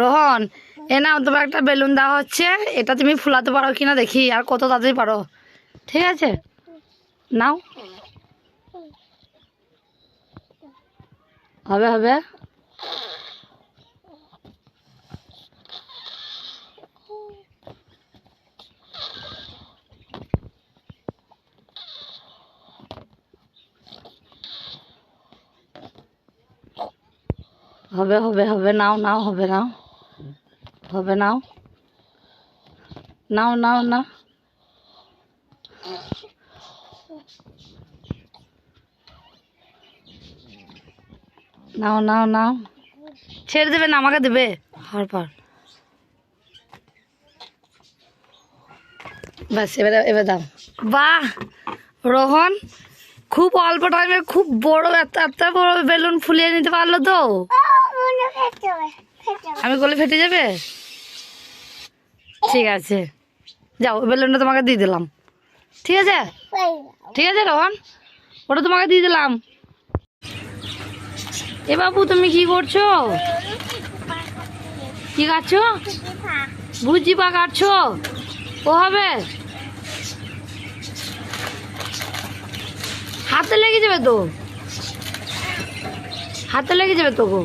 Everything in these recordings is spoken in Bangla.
রোহন, এ নাও তোমার একটা বেলুন দেওয়া হচ্ছে। এটা তুমি ফুলাতে পারো কিনা দেখি, আর কত তাড়াতাড়ি পারো। ঠিক আছে? নাও। হবে হবে। হবে হবে হবে। নাও নাও, হবে, নাও। হবে, নাও। নাও নাও না নাও নাও নাও। ছেড়ে দেবে না, আমাকে দেবে। হওয়ার পর। ব্যাস এবারে, এবার দাও। বাহ! রোহন, খুব অল্প টাইমে খুব বড় এত এত বড় বেলুন ফুলিয়ে নিতে পারল তো? আমি গলে ফেটে যাবে? ঠিক আছে। যাও বেলুনটা তোমাকে দিয়ে দিলাম। ঠিক আছে? ঠিক আছে রোহন? ওটা তোমাকে দিয়ে দিলাম। এ বাবু তুমি কি করছ? কি কাটছো ভুজি পা কাটছো? ও হবে? হাতে লেগে যাবে তো? হাতে লেগে যাবে তো গো?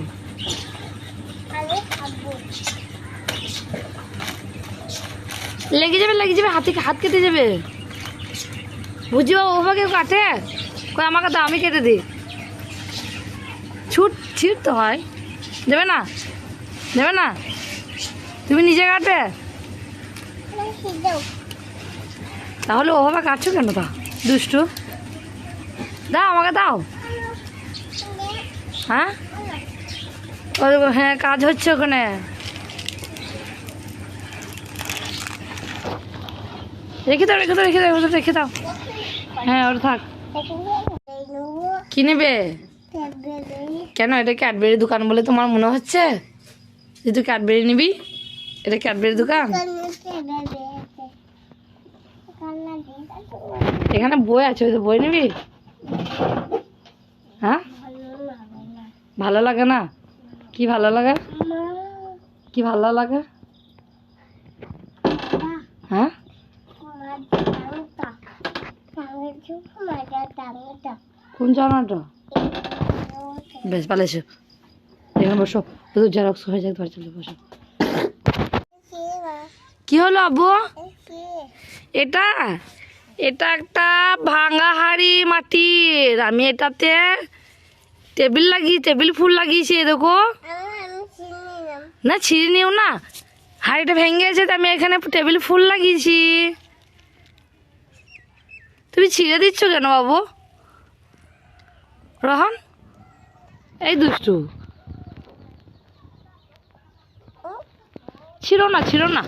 লেগে যাবে লেগে যাবে, হাতে হাত কেটে যাবে। বুঝি বুঝিও ওভাবে কাটে? আমাকে দাও, আমি কেটে দিই। ছুট ছিট তো হয়। দেবে না? দেবে না? তুমি নিজে কাটে? তাহলে ওভাবে কাটছো কেন তা? দুষ্টু। দাও, আমাকে দাও। হ্যাঁ? হ্যাঁ কাজ হচ্ছে ওখানে। রেখে দাও রেখে দাও রেখে দাও ওটা রেখে দাও। হ্যাঁ ওটা থাক। কি নেবে? কেন, এটা ক্যাডবেরি দোকান বলে তোমার মনে হচ্ছে? যে তুই ক্যাডবেরি নিবি। এটা ক্যাডবেরি দোকান? এখানে বই আছে, ওই তো বই নিবি? হ্যাঁ? ভালো লাগে না? কি ভালো লাগে? কি ভালো লাগে হ্যাঁ কোন বেশ, ভালো এসো এখানে বসো। জেরক্স হয়ে তোমার চলে বসো। কি হলো আব্বু? এটা? এটা একটা ভাঙা হাড়ি মাটির। আমি এটাতে টেবিল লাগিয়ে, টেবিল ফুল লাগিয়েছি দেখো। না, ছিঁড়ে নিও না। হাড়িটা ভেঙে গেছে আমি এখানে টেবিল ফুল লাগিয়েছি। তুমি ছিঁড়ে দিচ্ছ কেন বাবু? রহন? এই দুষ্টু। ছিল না ছিল না।